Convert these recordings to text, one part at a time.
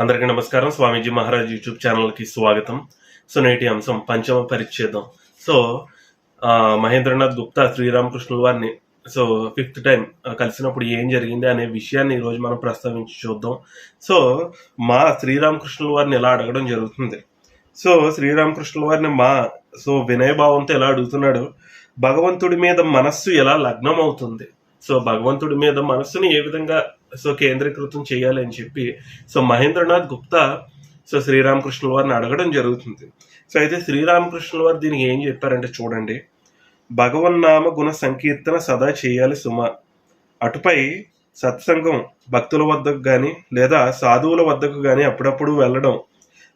అందరికీ నమస్కారం. స్వామీజీ మహారాజ్ యూట్యూబ్ ఛానల్కి స్వాగతం. సో నేటి అంశం పంచమ పరిచ్ఛేదం. సో మహేంద్రనాథ్ గుప్తా శ్రీరామకృష్ణుల వారిని సో ఫిఫ్త్ టైం కలిసినప్పుడు ఏం జరిగింది అనే విషయాన్ని ఈరోజు మనం ప్రస్తావించి చూద్దాం. సో మా శ్రీరామకృష్ణుల వారిని ఎలా అడగడం జరుగుతుంది? సో శ్రీరామకృష్ణుల వారిని మా సో వినయభావంతో ఎలా అడుగుతున్నాడు? భగవంతుడి మీద మనస్సు ఎలా లగ్నం అవుతుంది సో భగవంతుడి మీద మనస్సుని ఏ విధంగా సో కేంద్రీకృతం చేయాలి అని చెప్పి సో మహేంద్రనాథ్ గుప్తా సో శ్రీరామకృష్ణుల వారిని అడగడం జరుగుతుంది. సో అయితే శ్రీరామకృష్ణుల వారు దీనికి ఏం చెప్పారంటే చూడండి భగవన్నామ గుణ సంకీర్తన సదా చేయాలి సుమ. అటుపై సత్సంగం భక్తుల వద్దకు కానీ లేదా సాధువుల వద్దకు కానీ అప్పుడప్పుడు వెళ్ళడం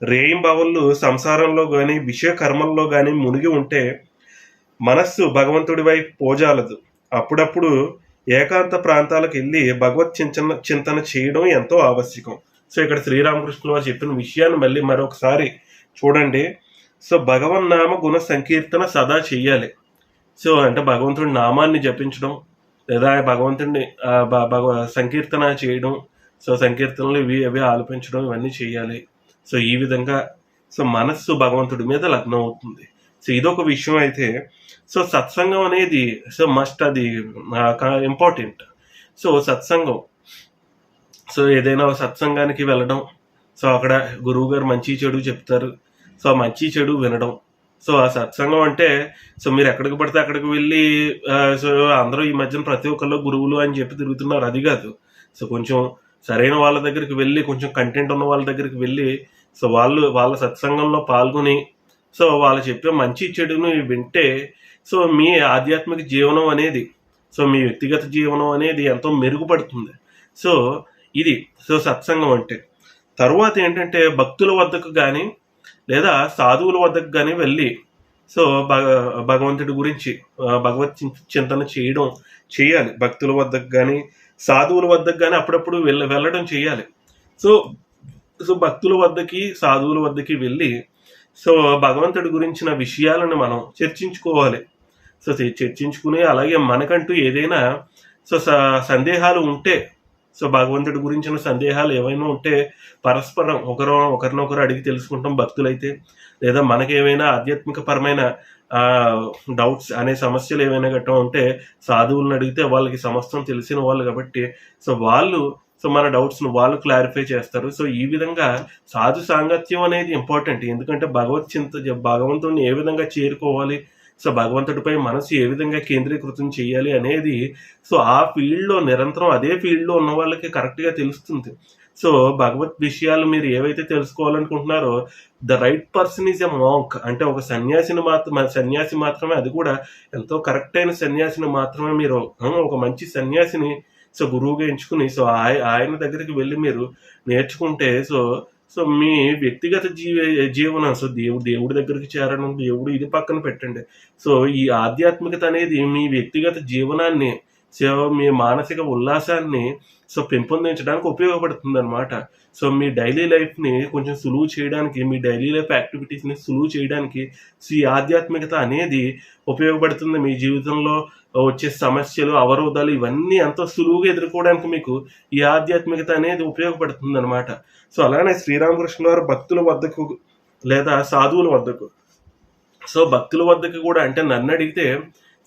రేయింబవళ్ళు సంసారంలో కానీ విషయ కర్మల్లో కానీ మునిగి ఉంటే మనస్సు భగవంతుడి వైపు పోజాలదు. అప్పుడప్పుడు ఏకాంత ప్రాంతాలకు వెళ్ళి భగవత్ చింతన చింతన చేయడం ఎంతో ఆవశ్యకం. సో ఇక్కడ శ్రీరామకృష్ణ వారు చెప్పిన విషయాన్ని మళ్ళీ మరొకసారి చూడండి. సో భగవన్ నామ గుణ సంకీర్తన సదా చెయ్యాలి సో అంటే భగవంతుడి నామాన్ని జపించడం లేదా భగవంతుడిని భ- భగవ సంకీర్తన చేయడం సో సంకీర్తనలు ఇవి అవి ఆలపించడం ఇవన్నీ చేయాలి. సో ఈ విధంగా సో మనస్సు భగవంతుడి మీద లగ్నం అవుతుంది. సో ఇదొక విషయం అయితే. సో సత్సంగం అనేది సో మస్ట్ అది ఇంపార్టెంట్ సో సత్సంగం. సో ఏదైనా సత్సంగానికి వెళ్ళడం. సో అక్కడ గురువు గారు మంచి చెడు చెప్తారు. సో మంచి చెడు వినడం. సో ఆ సత్సంగం అంటే సో మీరు ఎక్కడికి పడితే అక్కడికి వెళ్ళి సో అందరూ ఈ మధ్యన ప్రతి ఒక్కళ్ళు గురువులు అని చెప్పి తిరుగుతున్నారు. అది కాదు. సో కొంచెం సరైన వాళ్ళ దగ్గరికి వెళ్ళి కొంచెం కంటెంట్ ఉన్న వాళ్ళ దగ్గరికి వెళ్ళి సో వాళ్ళు వాళ్ళ సత్సంగంలో పాల్గొని సో వాళ్ళు చెప్పే మంచి చెడును వింటే సో మీ ఆధ్యాత్మిక జీవనం అనేది సో మీ వ్యక్తిగత జీవనం అనేది ఎంతో మెరుగుపడుతుంది. సో ఇది సో సత్సంగం అంటే. తర్వాత ఏంటంటే భక్తుల వద్దకు కానీ లేదా సాధువుల వద్దకు కానీ వెళ్ళి సో భగ భగవంతుడి గురించి భగవత్ చింతన చేయడం చేయాలి. భక్తుల వద్దకు కానీ సాధువుల వద్దకు కానీ అప్పుడప్పుడు వెళ్ళ వెళ్ళడం చేయాలి. సో సో భక్తుల వద్దకి సాధువుల వద్దకి వెళ్ళి సో భగవంతుడి గురించిన విషయాలను మనం చర్చించుకోవాలి. సో చర్చించుకుని అలాగే మనకంటూ ఏదైనా సో స- సందేహాలు ఉంటే సో భగవంతుడి గురించిన సందేహాలు ఏవైనా ఉంటే పరస్పరం ఒకరు ఒకరినొకరు అడిగి తెలుసుకుంటాం భక్తులైతే. లేదా మనకి ఏమైనా ఆధ్యాత్మిక పరమైన డౌట్స్ అనే సమస్యలు ఏమైనా గట్టా ఉంటే సాధువులను అడిగితే వాళ్ళకి సమస్తం తెలిసిన వాళ్ళు కాబట్టి సో వాళ్ళు సో మన డౌట్స్ను వాళ్ళు క్లారిఫై చేస్తారు. సో ఈ విధంగా సాధు సాంగత్యం అనేది ఇంపార్టెంట్ ఎందుకంటే భగవత్ చింత భగవంతుడిని ఏ విధంగా చేరుకోవాలి? సో భగవంతుడిపై మనసు ఏ విధంగా కేంద్రీకృతం చేయాలి అనేది సో ఆ ఫీల్డ్లో నిరంతరం అదే ఫీల్డ్లో ఉన్న వాళ్ళకి కరెక్ట్గా తెలుస్తుంది. సో భగవత్ విషయాలు మీరు ఏవైతే తెలుసుకోవాలనుకుంటున్నారో the right person is a monk అంటే ఒక సన్యాసిని మాత్రం సన్యాసి మాత్రమే అది కూడా ఎంతో కరెక్ట్ అయిన సన్యాసిని మాత్రమే మీరు ఒక మంచి సన్యాసిని సో గురువుగా ఎంచుకుని సో ఆయ ఆయన దగ్గరికి వెళ్ళి మీరు నేర్చుకుంటే సో సో మీ వ్యక్తిగత జీవ జీవనం సో దేవుడు దేవుడి దగ్గరికి చేరడం దేవుడు ఇది పక్కన పెట్టండి. సో ఈ ఆధ్యాత్మికత అనేది మీ వ్యక్తిగత జీవనాన్ని సో మీ మానసిక ఉల్లాసాన్ని సో పెంపొందించడానికి ఉపయోగపడుతుంది అనమాట సో మీ డైలీ లైఫ్ని కొంచెం సులువు చేయడానికి మీ డైలీ లైఫ్ యాక్టివిటీస్ని సులువు చేయడానికి సో ఈ ఆధ్యాత్మికత అనేది ఉపయోగపడుతుంది మీ జీవితంలో. వచ్చే సమస్యలు అవరోధాలు ఇవన్నీ ఎంతో సులువుగా ఎదుర్కోవడానికి మీకు ఈ ఆధ్యాత్మికత అనేది ఉపయోగపడుతుంది అనమాట సో అలానే శ్రీరామకృష్ణ వారు భక్తుల వద్దకు లేదా సాధువుల వద్దకు. సో భక్తుల వద్దకు కూడా అంటే నన్ను అడిగితే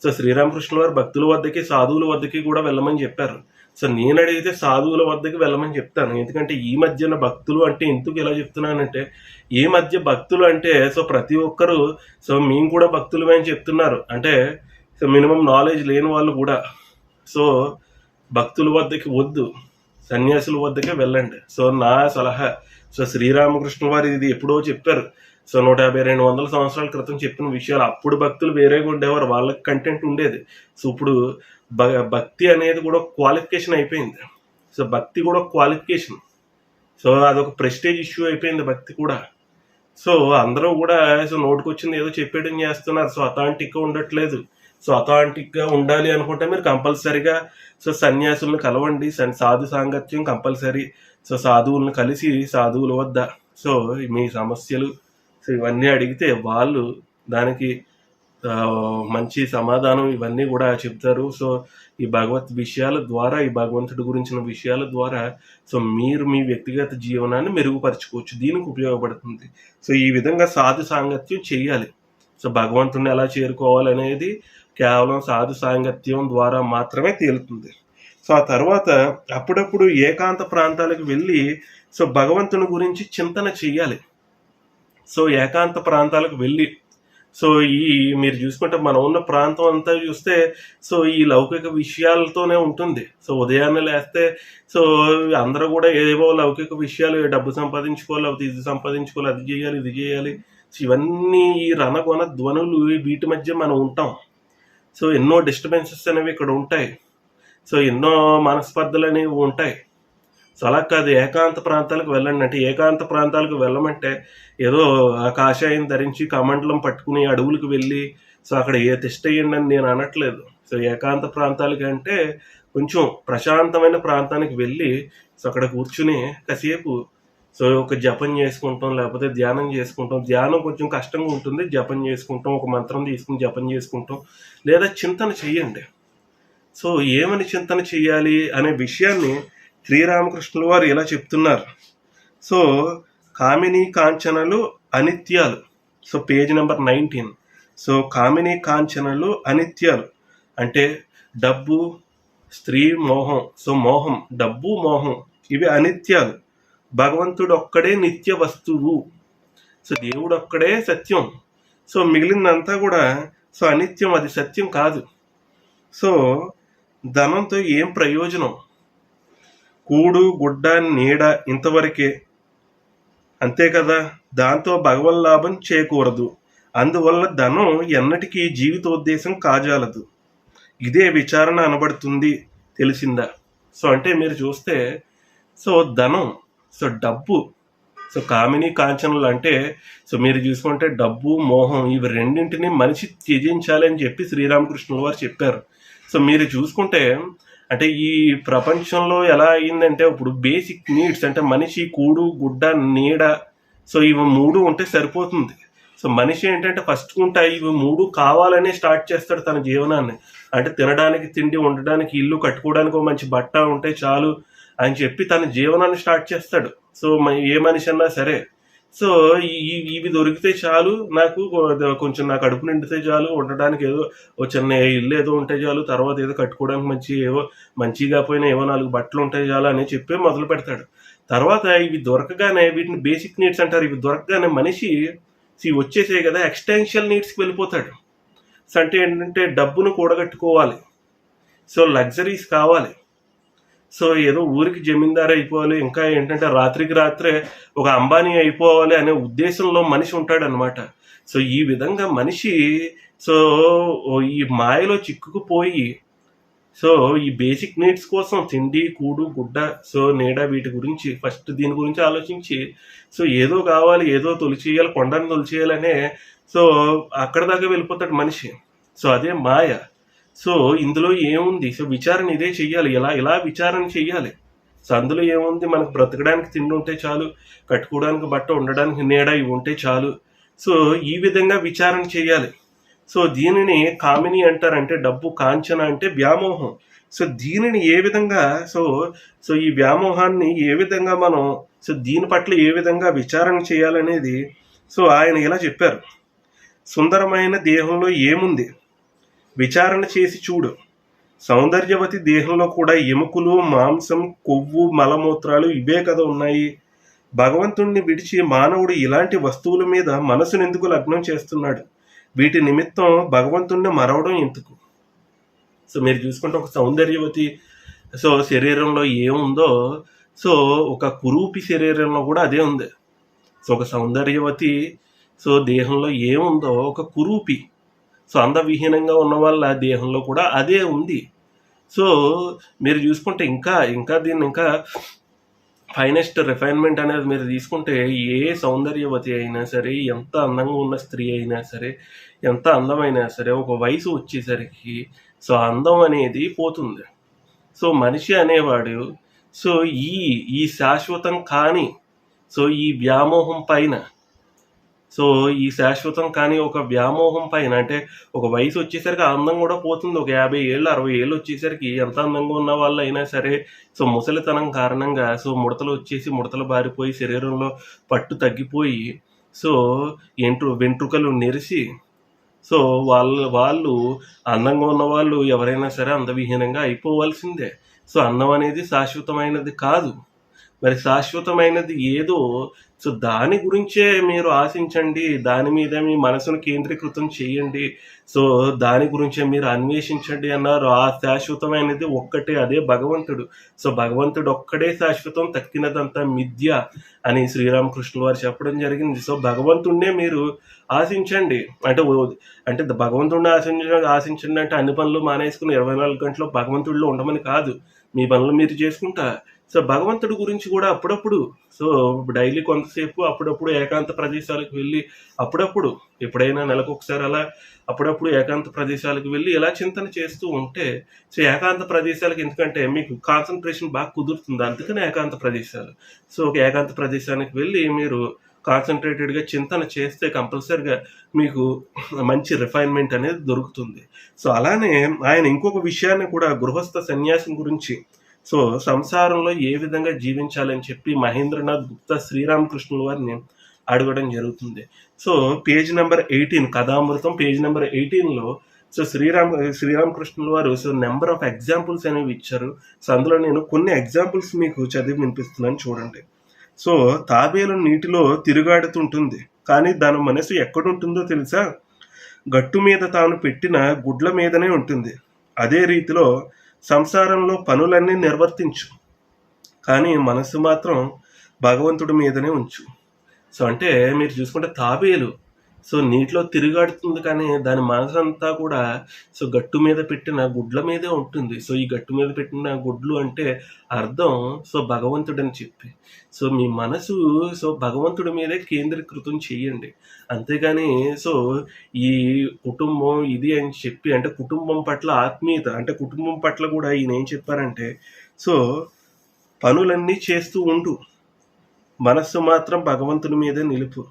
సో శ్రీరామకృష్ణ వారు భక్తుల వద్దకి సాధువుల వద్దకి కూడా వెళ్ళమని చెప్పారు. సో నేను అడిగితే సాధువుల వద్దకి వెళ్ళమని చెప్తాను. ఎందుకంటే ఈ మధ్యన భక్తులు అంటే ఎందుకు ఇలా చెప్తున్నానంటే ఈ మధ్య భక్తులు అంటే సో ప్రతి ఒక్కరు సో మేము కూడా భక్తులమే అని చెప్తున్నారు. అంటే సో మినిమం నాలెడ్జ్ లేని వాళ్ళు కూడా. సో భక్తుల వద్దకి వద్దు. సన్యాసుల వద్దకే వెళ్ళండి. సో నా సలహా. సో శ్రీరామకృష్ణ వారు ఇది ఎప్పుడో చెప్పారు. సో నూట యాభై రెండు వందల సంవత్సరాల క్రితం చెప్పిన విషయాలు. అప్పుడు భక్తులు వేరేగా ఉండేవారు. వాళ్ళకి కంటెంట్ ఉండేది. సో ఇప్పుడు భ- భక్తి అనేది కూడా క్వాలిఫికేషన్ అయిపోయింది. సో భక్తి కూడా క్వాలిఫికేషన్ సో అదొక ప్రెస్టేజ్ ఇష్యూ అయిపోయింది భక్తి కూడా. సో అందరూ కూడా సో నోటుకొచ్చింది ఏదో చెప్పేయడం చేస్తున్నారు. సో అథాంటిక్గా ఉండట్లేదు. సో అథాంటిక్గా ఉండాలి అనుకుంటే మీరు కంపల్సరీగా సో సన్యాసులను కలవండి సన్ సాధు సాంగత్యం కంపల్సరీ. సో సాధువులను కలిసి సాధువుల వద్ద. సో మీ సమస్యలు సో ఇవన్నీ అడిగితే వాళ్ళు దానికి మంచి సమాధానం ఇవన్నీ కూడా చెప్తారు. సో ఈ భగవత్ విషయాల ద్వారా ఈ భగవంతుడి గురించిన విషయాల ద్వారా సో మీరు మీ వ్యక్తిగత జీవనాన్ని మెరుగుపరచుకోవచ్చు. దీనికి ఉపయోగపడుతుంది. సో ఈ విధంగా సాధు సాంగత్యం చేయాలి. సో భగవంతుడిని ఎలా చేరుకోవాలనేది కేవలం సాధు సాంగత్యం ద్వారా మాత్రమే తేలుతుంది. సో ఆ తర్వాత అప్పుడప్పుడు ఏకాంత ప్రాంతాలకు వెళ్ళి సో భగవంతుని గురించి చింతన చెయ్యాలి. సో ఏకాంత ప్రాంతాలకు వెళ్ళి సో ఈ మీరు చూసుకుంటే మనం ఉన్న ప్రాంతం అంతా చూస్తే సో ఈ లౌకిక విషయాలతోనే ఉంటుంది. సో ఉదయాన్నే లేస్తే సో అందరూ కూడా ఏవో లౌకిక విషయాలు డబ్బు సంపాదించుకోవాలి లేకపోతే ఇది సంపాదించుకోవాలి అది చేయాలి ఇది చేయాలి. ఇవన్నీ ఈ రణగొన ధ్వనులు వీటి మధ్య మనం ఉంటాం. సో ఎన్నో డిస్టర్బెన్సెస్ అనేవి ఇక్కడ ఉంటాయి. సో ఎన్నో మనస్పర్ధలు అనేవి ఉంటాయి. సో అలా కాదు ఏకాంత ప్రాంతాలకు వెళ్ళండి అంటే ఏకాంత ప్రాంతాలకు వెళ్ళమంటే ఏదో ఆ కాషాయం ధరించి కమండలం పట్టుకుని అడవులకు వెళ్ళి సో అక్కడ ఏ తిష్టయ్యండి అని నేను అనట్లేదు. సో ఏకాంత ప్రాంతాలకి అంటే కొంచెం ప్రశాంతమైన ప్రాంతానికి వెళ్ళి సో అక్కడ కూర్చుని కాసేపు సో ఒక జపం చేసుకుంటాం లేకపోతే ధ్యానం చేసుకుంటాం. ధ్యానం కొంచెం కష్టంగా ఉంటుంది. జపం చేసుకుంటాం ఒక మంత్రం తీసుకుని జపం చేసుకుంటాం. లేదా చింతన చెయ్యండి సో ఏమని చింతన చెయ్యాలి అనే విషయాన్ని శ్రీరామకృష్ణుల వారు ఇలా చెప్తున్నారు. సో కామిని కాంచనలు అనిత్యాలు. So page number nineteen. So కామిని కాంచనలు అనిత్యాలు. అంటే డబ్బు స్త్రీ మోహం. సో మోహం డబ్బు మోహం. ఇవి అనిత్యాలు. భగవంతుడు ఒక్కడే నిత్య వస్తువు. సో దేవుడు ఒక్కడే సత్యం. సో మిగిలిందంతా కూడా సో అనిత్యం అది సత్యం కాదు. సో ధనంతో ఏం ప్రయోజనం? కూడు గుడ్డ నీడ ఇంతవరకే. అంతే కదా దాంతో భగవన్ లాభం చేయకూడదు అందువల్ల ధనం ఎన్నటికీ జీవితోద్దేశం కాజాలదు. ఇదే విచారణ అనబడుతుంది తెలిసిందా? సో అంటే మీరు చూస్తే సో ధనం సో డబ్బు సో కామిని కాంచనలు అంటే సో మీరు చూసుకుంటే డబ్బు మోహం ఇవి రెండింటిని మనిషి త్యజించాలి అని చెప్పి శ్రీరామకృష్ణుల వారు చెప్పారు. సో మీరు చూసుకుంటే అంటే ఈ ప్రపంచంలో ఎలా అయిందంటే ఇప్పుడు బేసిక్ నీడ్స్ అంటే మనిషి కూడు గుడ్డ నీడ సో ఇవి మూడు ఉంటే సరిపోతుంది. సో మనిషి ఏంటంటే ఫస్ట్ ఉంటాయి ఇవి మూడు కావాలనే స్టార్ట్ చేస్తాడు తన జీవనాన్ని. అంటే తినడానికి తిండి ఉండడానికి ఇల్లు కట్టుకోవడానికి ఒక మంచి బట్ట ఉంటే చాలు. అని చెప్పి తన జీవనాన్ని స్టార్ట్ చేస్తాడు. సో మ- ఏ మనిషి అన్నా సరే. సో ఇవి దొరికితే చాలు. నాకు కొంచెం నా కడుపు నిండితే చాలు. ఉండడానికి ఏదో ఓ చిన్న ఇల్లు ఏదో ఉంటే చాలు. తర్వాత ఏదో కట్టుకోవడానికి మంచి ఏవో మంచిగా పోయినా ఏవో నాలుగు బట్టలు ఉంటే చాలు అని చెప్పి మొదలు పెడతాడు. తర్వాత ఇవి దొరకగానే వీటిని బేసిక్ నీడ్స్ అంటారు. ఇవి దొరకగానే మనిషి ఇవి వచ్చేసే కదా ఎక్స్టెన్షియల్ నీడ్స్కి వెళ్ళిపోతాడు. సో అంటే ఏంటంటే డబ్బును కూడగట్టుకోవాలి. సో లగ్జరీస్ కావాలి. సో ఏదో ఊరికి జమీందారు అయిపోవాలి ఇంకా ఏంటంటే రాత్రికి రాత్రే ఒక అంబానీ అయిపోవాలి అనే ఉద్దేశంలో మనిషి ఉంటాడనమాట సో ఈ విధంగా మనిషి సో ఈ మాయలో చిక్కుకుపోయి సో ఈ బేసిక్ నీడ్స్ కోసం తిండి కూడు గుడ్డ సో నీడ వీటి గురించి ఫస్ట్ దీని గురించి ఆలోచించి సో ఏదో కావాలి ఏదో తొలిచేయాలి కొండను తొలిచేయాలనే సో అక్కడ దాకా వెళ్ళిపోతాడు మనిషి. సో అదే మాయ. సో ఇందులో ఏముంది? సో విచారణ ఇదే చెయ్యాలి. ఇలా ఇలా విచారణ చెయ్యాలి? సో అందులో ఏముంది? మనకు బ్రతకడానికి తిండి ఉంటే చాలు కట్టుకోవడానికి బట్ట ఉండడానికి నీడ ఇవి ఉంటే చాలు. సో ఈ విధంగా విచారణ చేయాలి సో దీనిని కామిని అంటారంటే డబ్బు కాంచన అంటే వ్యామోహం. సో దీనిని ఏ విధంగా సో సో ఈ వ్యామోహాన్ని ఏ విధంగా మనం సో దీని పట్ల ఏ విధంగా విచారణ చేయాలనేది సో ఆయన ఇలా చెప్పారు. సుందరమైన దేహంలో ఏముంది? విచారణ చేసి చూడు. సౌందర్యవతి దేహంలో కూడా ఎముకలు మాంసం కొవ్వు మలమూత్రాలు ఇవే కదా ఉన్నాయి. భగవంతుణ్ణి విడిచి మానవుడు ఇలాంటి వస్తువుల మీద మనసును ఎందుకు లగ్నం చేస్తున్నాడు? వీటి నిమిత్తం భగవంతుణ్ణి మరవడం ఎందుకు? సో మీరు చూసుకుంటే ఒక సౌందర్యవతి సో శరీరంలో ఏముందో సో ఒక కురూపి శరీరంలో కూడా అదే ఉంది. సో ఒక సౌందర్యవతి సో దేహంలో ఏముందో ఒక కురూపి సో అందవిహీనంగా ఉన్న వాళ్ళ దేహంలో కూడా అదే ఉంది. సో మీరు చూసుకుంటే ఇంకా ఇంకా దీన్ని ఇంకా ఫైనెస్ట్ రిఫైన్మెంట్ అనేది మీరు తీసుకుంటే ఏ సౌందర్యవతి అయినా సరే ఎంత అందంగా ఉన్న స్త్రీ అయినా సరే ఎంత అందమైనా సరే ఒక వయసు వచ్చేసరికి సో అందం అనేది పోతుంది. సో మనిషి అనేవాడు సో ఈ ఈ శాశ్వతం కానీ సో ఈ వ్యామోహం పైన సో ఈ శాశ్వతం కానీ ఒక వ్యామోహం పైన అంటే ఒక వయసు వచ్చేసరికి అందం కూడా పోతుంది. ఒక యాభై ఏళ్ళు అరవై ఏళ్ళు వచ్చేసరికి ఎంత అందంగా ఉన్న వాళ్ళు అయినా సరే సో ముసలితనం కారణంగా సో ముడతలు వచ్చేసి ముడతలు బారిపోయి శరీరంలో పట్టు తగ్గిపోయి సో ఎంట్రు వెంట్రుకలు నెరిసి సో వాళ్ళ వాళ్ళు అందంగా ఉన్న వాళ్ళు ఎవరైనా సరే అందవిహీనంగా అయిపోవాల్సిందే. సో అన్నం అనేది శాశ్వతమైనది కాదు. మరి శాశ్వతమైనది ఏదో. సో దాని గురించే మీరు ఆశించండి. దాని మీద మీ మనసును కేంద్రీకృతం చేయండి. సో దాని గురించే మీరు అన్వేషించండి అన్నారు. ఆ శాశ్వతమైనది ఒక్కటే అదే భగవంతుడు. సో భగవంతుడు ఒక్కడే శాశ్వతం తక్కినదంతా మిథ్య అని శ్రీరామకృష్ణుల వారు చెప్పడం జరిగింది. సో భగవంతుడినే మీరు ఆశించండి. అంటే ఓ- అంటే భగవంతుడిని ఆశించ ఆశించండి అంటే అన్ని పనులు మానేసుకుని ఇరవై నాలుగు గంటలు భగవంతుడిలో ఉండమని కాదు. మీ పనులు మీరు చేసుకుంటా సో భగవంతుడి గురించి కూడా అప్పుడప్పుడు సో డైలీ కొంతసేపు అప్పుడప్పుడు ఏకాంత ప్రదేశాలకు వెళ్ళి అప్పుడప్పుడు ఎప్పుడైనా నెలకు ఒకసారి అలా అప్పుడప్పుడు ఏకాంత ప్రదేశాలకు వెళ్ళి ఇలా చింతన చేస్తూ ఉంటే సో ఏకాంత ప్రదేశాలకు ఎందుకంటే మీకు కాన్సన్ట్రేషన్ బాగా కుదురుతుంది. అందుకనే ఏకాంత ప్రదేశాలు. సో ఒక ఏకాంత ప్రదేశానికి వెళ్ళి మీరు కాన్సన్ట్రేటెడ్గా చింతన చేస్తే కంపల్సరిగా మీకు మంచి రిఫైన్మెంట్ అనేది దొరుకుతుంది. సో అలానే ఆయన ఇంకొక విషయాన్ని కూడా గృహస్థ సన్యాసం గురించి సో సంసారంలో ఏ విధంగా జీవించాలని చెప్పి మహేంద్రనాథ్ గుప్తా శ్రీరామకృష్ణుల వారిని అడగడం జరుగుతుంది. So page number eighteen Kathamritam page number ఎయిటీన్లో సో శ్రీరామ్ శ్రీరామకృష్ణుల వారు సో నెంబర్ ఆఫ్ ఎగ్జాంపుల్స్ అనేవి ఇచ్చారు. సో అందులో నేను కొన్ని ఎగ్జాంపుల్స్ మీకు చదివి వినిపిస్తున్నాను చూడండి. సో తాబేలు నీటిలో తిరుగాడుతుంటుంది కానీ దాని మనసు ఎక్కడుంటుందో తెలుసా? గట్టు మీద తాను పెట్టిన గుడ్ల మీదనే ఉంటుంది. అదే రీతిలో సంసారంలో పనులన్నీ నిర్వర్తించు. కానీ మనసు మాత్రం భగవంతుడి మీదనే ఉంచు. సో అంటే మీరు చూసుకుంటే తాబేలు సో నీటిలో తిరుగాడుతుంది కానీ దాని మనసంతా కూడా సో గట్టు మీద పెట్టిన గుడ్ల మీదే ఉంటుంది. సో ఈ గట్టు మీద పెట్టిన గుడ్లు అంటే అర్థం సో భగవంతుడని చెప్పి. సో మీ మనసు సో భగవంతుడి మీదే కేంద్రీకృతం చేయండి. అంతేగాని సో ఈ కుటుంబం ఇది అని చెప్పి అంటే కుటుంబం పట్ల ఆత్మీయత అంటే కుటుంబం పట్ల కూడా ఈయన ఏం చెప్పారంటే సో పనులన్నీ చేస్తూ ఉండు. మనస్సు మాత్రం భగవంతుని మీదే నిలుపు.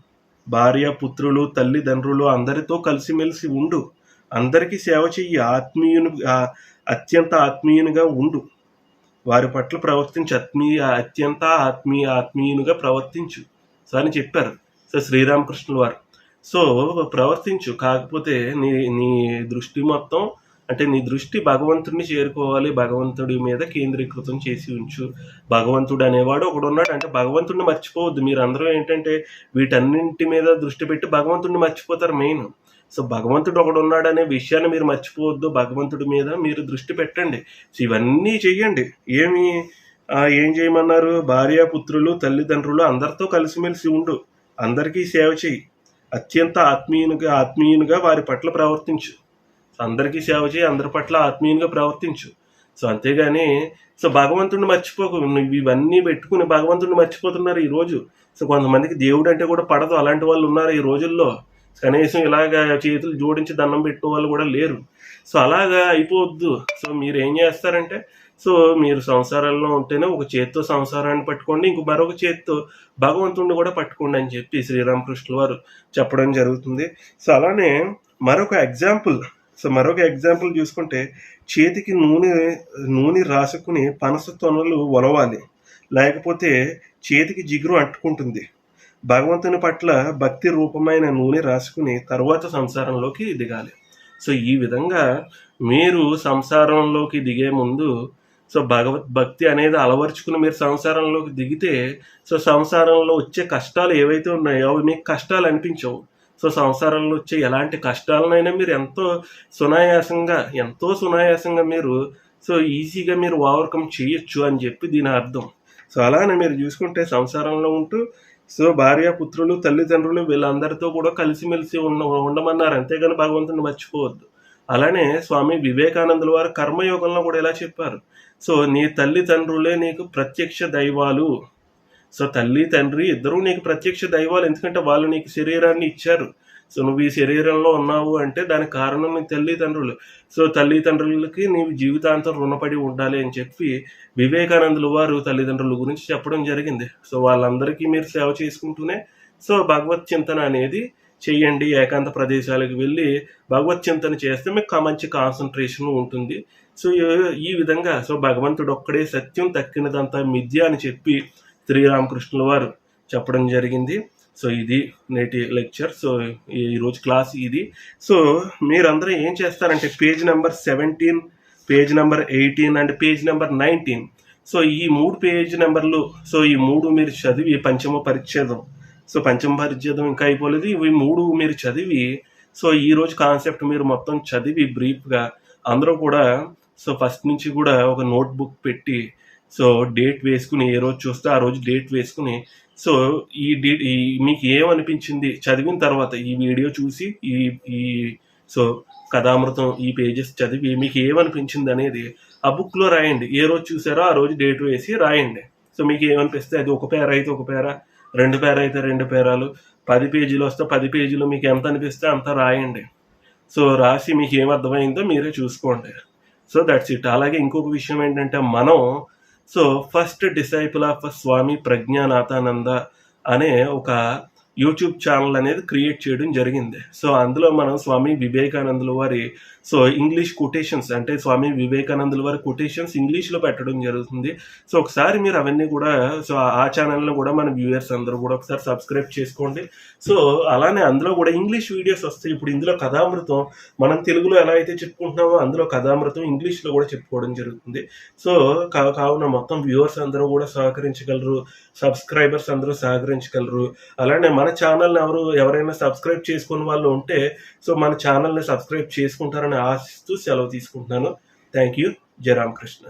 భార్య పుత్రులు తల్లిదండ్రులు అందరితో కలిసిమెలిసి ఉండు. అందరికీ సేవ చెయ్యి. ఆత్మీయుని అత్యంత ఆత్మీయునిగా ఉండు. వారి పట్ల ప్రవర్తించు. ఆత్మీయ అత్యంత ఆత్మీయ ఆత్మీయునిగా ప్రవర్తించు. సో అని చెప్పారు. సో శ్రీరామకృష్ణుల వారు. సో ప్రవర్తించు. కాకపోతే నీ నీ దృష్టి మొత్తం అంటే నీ దృష్టి భగవంతుడిని చేరుకోవాలి భగవంతుడి మీద కేంద్రీకృతం చేసి ఉంచు. భగవంతుడు అనేవాడు ఒకడు ఉన్నాడు అంటే భగవంతుడిని మర్చిపోవద్దు. మీరు అందరూ ఏంటంటే వీటన్నింటి మీద దృష్టి పెట్టి భగవంతుడిని మర్చిపోతారు మెయిన్. సో భగవంతుడు ఒకడు ఉన్నాడు అనే విషయాన్ని మీరు మర్చిపోవద్దు. భగవంతుడి మీద మీరు దృష్టి పెట్టండి. సో ఇవన్నీ చెయ్యండి. ఏమి ఏం చేయమన్నారు? భార్య పుత్రులు తల్లిదండ్రులు అందరితో కలిసిమెలిసి ఉండు. అందరికీ సేవ చేయి అత్యంత ఆత్మీయునిగా ఆత్మీయునిగా వారి పట్ల ప్రవర్తించు. సో అందరికీ సేవ చేయి అందరి పట్ల ఆత్మీయంగా ప్రవర్తించు. సో అంతేగాని సో భగవంతుడిని మర్చిపోకు. ఇవన్నీ పెట్టుకుని భగవంతుడిని మర్చిపోతున్నారు ఈ రోజు. సో కొంతమందికి దేవుడు అంటే కూడా పడదు. అలాంటి వాళ్ళు ఉన్నారు ఈ రోజుల్లో. కనీసం ఇలాగా చేతులు జోడించి దండం పెట్టిన వాళ్ళు కూడా లేరు. సో అలాగా అయిపోవద్దు. సో మీరు ఏం చేస్తారంటే సో మీరు సంసారాల్లో ఉంటేనే ఒక చేత్తో సంసారాన్ని పట్టుకోండి ఇంకో మరొక చేత్తో భగవంతుడిని కూడా పట్టుకోండి అని చెప్పి శ్రీరామకృష్ణుల వారు చెప్పడం జరుగుతుంది. సో అలానే మరొక ఎగ్జాంపుల్ సో మరొక ఎగ్జాంపుల్ చూసుకుంటే చేతికి నూనె నూనె రాసుకుని పనస తొనలు ఒలవాలి. లేకపోతే చేతికి జిగురు అంటుకుంటుంది. భగవంతుని పట్ల భక్తి రూపమైన నూనె రాసుకుని తర్వాత సంసారంలోకి దిగాలి. సో ఈ విధంగా మీరు సంసారంలోకి దిగే ముందు సో భగవత్ భక్తి అనేది అలవర్చుకుని మీరు సంసారంలోకి దిగితే సో సంసారంలో వచ్చే కష్టాలు ఏవైతే ఉన్నాయో అవి మీకు కష్టాలు అనిపించవు. సో సంసారంలో వచ్చే ఎలాంటి కష్టాలనైనా మీరు ఎంతో సునాయాసంగా ఎంతో సునాయాసంగా మీరు సో ఈజీగా మీరు ఓవర్కమ్ చేయొచ్చు అని చెప్పి దీని అర్థం. సో అలానే మీరు చూసుకుంటే సంసారంలో ఉంటూ సో భార్య పుత్రులు తల్లిదండ్రులు వీళ్ళందరితో కూడా కలిసిమెలిసి ఉన్న ఉండమన్నారు. అంతేగాని భగవంతుని మర్చిపోవద్దు. అలానే స్వామి వివేకానందుల వారు కర్మయోగంలో కూడా ఇలా చెప్పారు. సో నీ తల్లిదండ్రులే నీకు ప్రత్యక్ష దైవాలు. సో తల్లి తండ్రి ఇద్దరూ నీకు ప్రత్యక్ష దైవాలు ఎందుకంటే వాళ్ళు నీకు శరీరాన్ని ఇచ్చారు. సో నువ్వు ఈ శరీరంలో ఉన్నావు అంటే దానికి కారణం నీ తల్లిదండ్రులు. సో తల్లిదండ్రులకి నీవు జీవితాంతం రుణపడి ఉండాలి అని చెప్పి వివేకానందులు వారు తల్లిదండ్రుల గురించి చెప్పడం జరిగింది. సో వాళ్ళందరికీ మీరు సేవ చేసుకుంటూనే సో భగవత్ చింతన అనేది చేయండి. ఏకాంత ప్రదేశాలకు వెళ్ళి భగవత్ చింతన చేస్తే మీకు మంచి కాన్సన్ట్రేషన్ ఉంటుంది. సో ఈ విధంగా సో భగవంతుడు ఒక్కడే సత్యం తక్కినదంతా మిథ్య అని చెప్పి శ్రీరామకృష్ణుల వారు చెప్పడం జరిగింది. సో ఇది నేటి లెక్చర్. సో ఈ క్లాస్ ఇది. సో మీరందరూ ఏం చేస్తారంటే page number seventeen page number eighteen and page number nineteen. So ఈ మూడు పేజ్ నెంబర్లు సో ఈ మూడు మీరు చదివి పంచమ పరిచ్ఛేదం. సో పంచమ పరిచ్ఛేదం ఇంకా అయిపోలేదు. ఇవి మూడు మీరు చదివి సో ఈ రోజు కాన్సెప్ట్ మీరు మొత్తం చదివి బ్రీఫ్గా అందరూ కూడా సో ఫస్ట్ నుంచి కూడా ఒక నోట్ బుక్ పెట్టి సో డేట్ వేసుకుని ఏ రోజు చూస్తే ఆ రోజు డేట్ వేసుకుని సో ఈ డే ఈ మీకు ఏమనిపించింది? చదివిన తర్వాత ఈ వీడియో చూసి ఈ ఈ సో కథామృతం ఈ పేజెస్ చదివి మీకు ఏమనిపించింది అనేది ఆ బుక్లో రాయండి. ఏ రోజు చూసారో ఆ రోజు డేట్ వేసి రాయండి. సో మీకు ఏమనిపిస్తే అది ఒక పేర అయితే ఒక పేర రెండు పేర అయితే రెండు పేరాలు పది పేజీలు వస్తే పది పేజీలు మీకు ఎంత అనిపిస్తే అంత రాయండి. సో రాసి మీకు ఏమర్థమైందో అర్థమైందో మీరే చూసుకోండి. సో దట్స్ ఇట్ అలాగే ఇంకొక విషయం ఏంటంటే మనం so first disciple of Swami Prajnanathananda అనే ఒక యూట్యూబ్ ఛానల్ అనేది క్రియేట్ చేయడం జరిగింది. సో అందులో మనం స్వామి వివేకానందుల వారి సో ఇంగ్లీష్ కొటేషన్స్ అంటే స్వామి వివేకానందుల వారి కొటేషన్స్ ఇంగ్లీష్లో పెట్టడం జరుగుతుంది. సో ఒకసారి మీరు అవన్నీ కూడా సో ఆ ఛానల్ని కూడా మన వ్యూయర్స్ అందరూ కూడా ఒకసారి సబ్స్క్రైబ్ చేసుకోండి. సో అలానే అందులో కూడా ఇంగ్లీష్ వీడియోస్ వస్తాయి. ఇప్పుడు ఇందులో కథామృతం మనం తెలుగులో ఎలా అయితే చెప్పుకుంటున్నామో అందులో కథామృతం ఇంగ్లీష్లో కూడా చెప్పుకోవడం జరుగుతుంది. సో కా- కావున మొత్తం వ్యూవర్స్ అందరూ కూడా సహకరించగలరు సబ్స్క్రైబర్స్ అందరూ సహకరించగలరు. అలానే మన ఛానల్ని ఎవరు ఎవరైనా సబ్స్క్రైబ్ చేసుకున్న వాళ్ళు ఉంటే సో మన ఛానల్ని సబ్స్క్రైబ్ చేసుకుంటారని ఆశిస్తూ సెలవు తీసుకుంటున్నాను. Thank you Jai Ramakrishna.